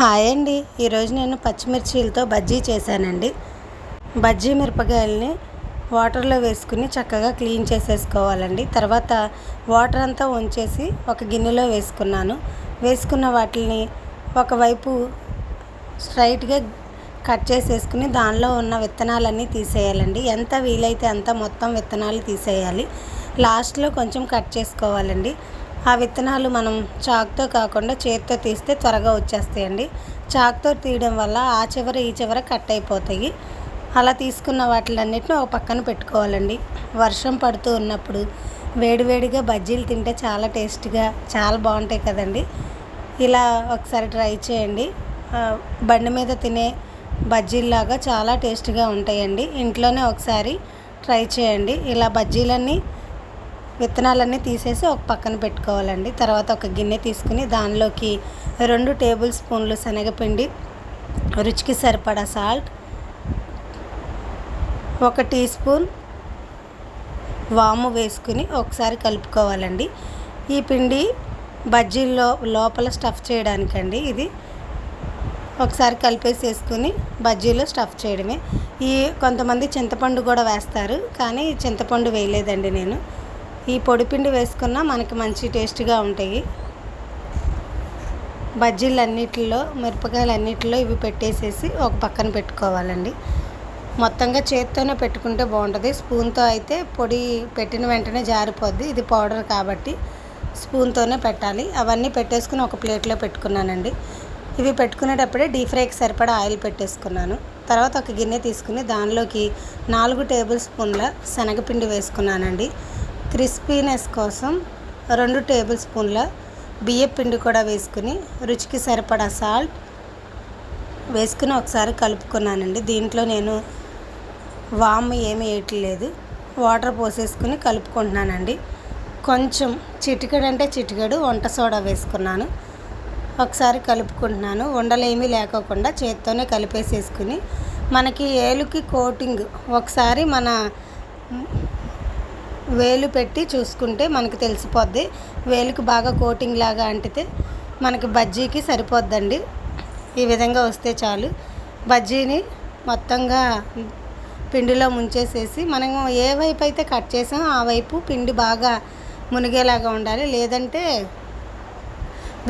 Hi అండి. ఈరోజు నేను పచ్చిమిర్చీలతో బజ్జీ చేశానండి. బజ్జీ మిరపకాయలని వాటర్లో వేసుకుని చక్కగా క్లీన్ చేసేసుకోవాలండి. తర్వాత వాటర్ అంతా వంచేసి ఒక గిన్నెలో వేసుకున్నాను. వేసుకున్న వాటిని ఒకవైపు స్ట్రైట్గా కట్ చేసేసుకుని దానిలో ఉన్న విత్తనాలన్నీ తీసేయాలండి. ఎంత వీలైతే అంత మొత్తం విత్తనాలు తీసేయాలి. లాస్ట్లో కొంచెం కట్ చేసుకోవాలండి. ఆ విత్తనాలు మనం చాక్తో కాకుండా చేతితో తీస్తే త్వరగా వచ్చేస్తాయండి. చాక్తో తీయడం వల్ల ఆ చివర ఈ చివర కట్ అయిపోతాయి. అలా తీసుకున్న వాటిలన్నిటిని ఒక పక్కన పెట్టుకోవాలండి. వర్షం పడుతూ ఉన్నప్పుడు వేడివేడిగా బజ్జీలు తింటే చాలా టేస్ట్గా చాలా బాగుంటాయి కదండి. ఇలా ఒకసారి ట్రై చేయండి. బండి మీద తినే బజ్జీల్లాగా చాలా టేస్ట్గా ఉంటాయండి. ఇంట్లోనే ఒకసారి ట్రై చేయండి. ఇలా బజ్జీలన్నీ విత్తనాలన్నీ తీసేసి ఒక పక్కన పెట్టుకోవాలండి. తర్వాత ఒక గిన్నె తీసుకుని దానిలోకి రెండు టేబుల్ స్పూన్లు శనగపిండి రుచికి సరిపడా సాల్ట్ ఒక టీ స్పూన్ వాము వేసుకుని ఒకసారి కలుపుకోవాలండి. ఈ పిండి బజ్జీల్లో లోపల స్టఫ్ చేయడానికండి ఇది. ఒకసారి కలిపేసి వేసుకుని బజ్జీలో స్టఫ్ చేయడమే. ఈ కొంతమంది చింతపండు కూడా వేస్తారు కానీ చింతపండు వేయలేదండి నేను. ఈ పొడిపిండి వేసుకున్నా మనకి మంచి టేస్ట్గా ఉంటాయి. బజ్జీలు అన్నిటిలో మిరపకాయలు అన్నిటిలో ఇవి పెట్టేసేసి ఒక పక్కన పెట్టుకోవాలండి. మొత్తంగా చేత్తోనే పెట్టుకుంటే బాగుంటుంది. స్పూన్తో అయితే పొడి పెట్టిన వెంటనే జారిపోద్ది. ఇది పౌడర్ కాబట్టి స్పూన్తోనే పెట్టాలి. అవన్నీ పెట్టేసుకుని ఒక ప్లేట్లో పెట్టుకున్నానండి. ఇవి పెట్టుకునేటప్పుడే డీప్ ఫ్రైకి సరిపడా ఆయిల్ పెట్టేసుకున్నాను. తర్వాత ఒక గిన్నె తీసుకుని దానిలోకి నాలుగు టేబుల్ స్పూన్ల శనగపిండి వేసుకున్నానండి. క్రిస్పీనెస్ కోసం రెండు టేబుల్ స్పూన్ల బియ్యం పిండి కూడా వేసుకుని రుచికి సరిపడా సాల్ట్ వేసుకుని ఒకసారి కలుపుకున్నానండి. దీంట్లో నేను వాము ఏమి వేయట్లేదు. వాటర్ పోసేసుకుని కలుపుకుంటున్నానండి. కొంచెం చిటికెడు అంటే చిటికెడు వంట సోడా వేసుకున్నాను. ఒకసారి కలుపుకుంటున్నాను. ఉండలేమీ లేకోకుండా చేత్తోనే కలిపేసేసుకుని మనకి ఏలుకి కోటింగ్ ఒకసారి మన వేలు పెట్టి చూసుకుంటే మనకు తెలిసిపోద్ది. వేలుకి బాగా కోటింగ్ లాగా అంటితే మనకి బజ్జీకి సరిపోద్దండి. ఈ విధంగా వస్తే చాలు. బజ్జీని మొత్తంగా పిండిలో ముంచేసేసి మనం ఏ వైపు అయితే కట్ చేసామో ఆ వైపు పిండి బాగా మునిగేలాగా ఉండాలి. లేదంటే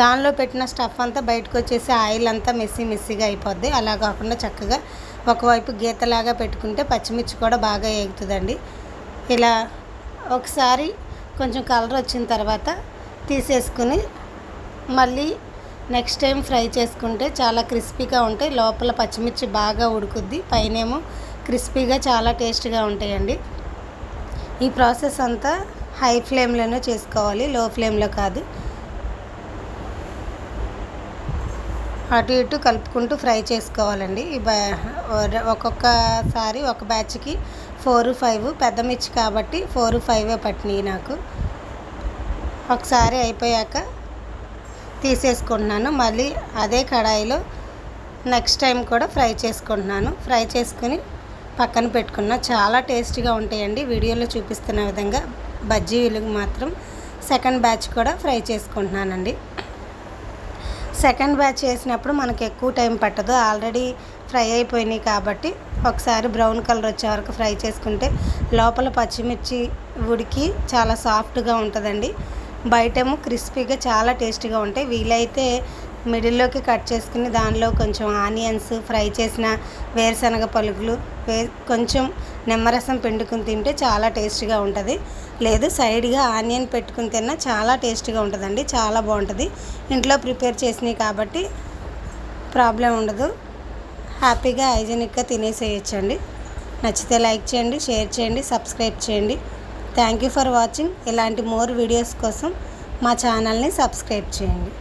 దానిలో పెట్టిన స్టఫ్ అంతా బయటకు వచ్చేసి ఆయిల్ అంతా మెస్సీ మెస్సీగా అయిపోద్ది. అలా కాకుండా చక్కగా ఒకవైపు గీతలాగా పెట్టుకుంటే పచ్చిమిర్చి కూడా బాగా ఎగుతుందండి ఇలా ఒకసారి కొంచెం కలర్ వచ్చిన తర్వాత తీసేసుకుని మళ్ళీ నెక్స్ట్ టైం ఫ్రై చేసుకుంటే చాలా క్రిస్పీగా ఉంటాయి. లోపల పచ్చిమిర్చి బాగా ఉడుకుద్ది. పైనేమో క్రిస్పీగా చాలా టేస్ట్గా ఉంటాయండి. ఈ ప్రాసెస్ అంతా హై ఫ్లేమ్లోనే చేసుకోవాలి. లో ఫ్లేమ్లో కాదు. అటు ఇటు కలుపుకుంటూ ఫ్రై చేసుకోవాలండి. ఈ ఒక్కొక్కసారి ఒక బ్యాచ్కి ఫోర్ ఫైవ్ పెద్ద మిర్చి కాబట్టి ఫోర్ ఫైవే పట్టినాయి నాకు. ఒకసారి అయిపోయాక తీసేసుకుంటున్నాను. మళ్ళీ అదే కడాయిలో నెక్స్ట్ టైం కూడా ఫ్రై చేసుకుంటున్నాను. ఫ్రై చేసుకుని పక్కన పెట్టుకున్న చాలా టేస్టీగా ఉంటాయండి. వీడియోలో చూపిస్తున్న విధంగా బజ్జీలు మాత్రం సెకండ్ బ్యాచ్ కూడా ఫ్రై చేసుకుంటున్నానండి. సెకండ్ బ్యాచ్ చేసినప్పుడు మనకు ఎక్కువ టైం పట్టదు. ఆల్రెడీ ఫ్రై అయిపోయినాయి కాబట్టి ఒకసారి బ్రౌన్ కలర్ వచ్చే వరకు ఫ్రై చేసుకుంటే లోపల పచ్చిమిర్చి ఉడికి చాలా సాఫ్ట్గా ఉంటుందండి. బయటేమో క్రిస్పీగా చాలా టేస్టీగా ఉంటాయి. వీలైతే మిడిల్లోకి కట్ చేసుకుని దానిలో కొంచెం ఆనియన్స్ ఫ్రై చేసిన వేరుశనగ పలుకులు వే కొంచెం నిమ్మరసం పిండుకుని తింటే చాలా టేస్టీగా ఉంటుంది. లేదు సైడ్గా ఆనియన్ పెట్టుకుని తిన్నా చాలా టేస్టీగా ఉంటుందండి. చాలా బాగుంటుంది. ఇంట్లో ప్రిపేర్ చేసినాయి కాబట్టి ప్రాబ్లం ఉండదు. హ్యాపీగా హైజెనిక్గా తినేసేయచ్చండి. నచ్చితే లైక్ చేయండి షేర్ చేయండి సబ్స్క్రైబ్ చేయండి. Thank you for watching. ఇలాంటి మోర్ వీడియోస్ కోసం మా ఛానల్ని సబ్స్క్రైబ్ చేయండి.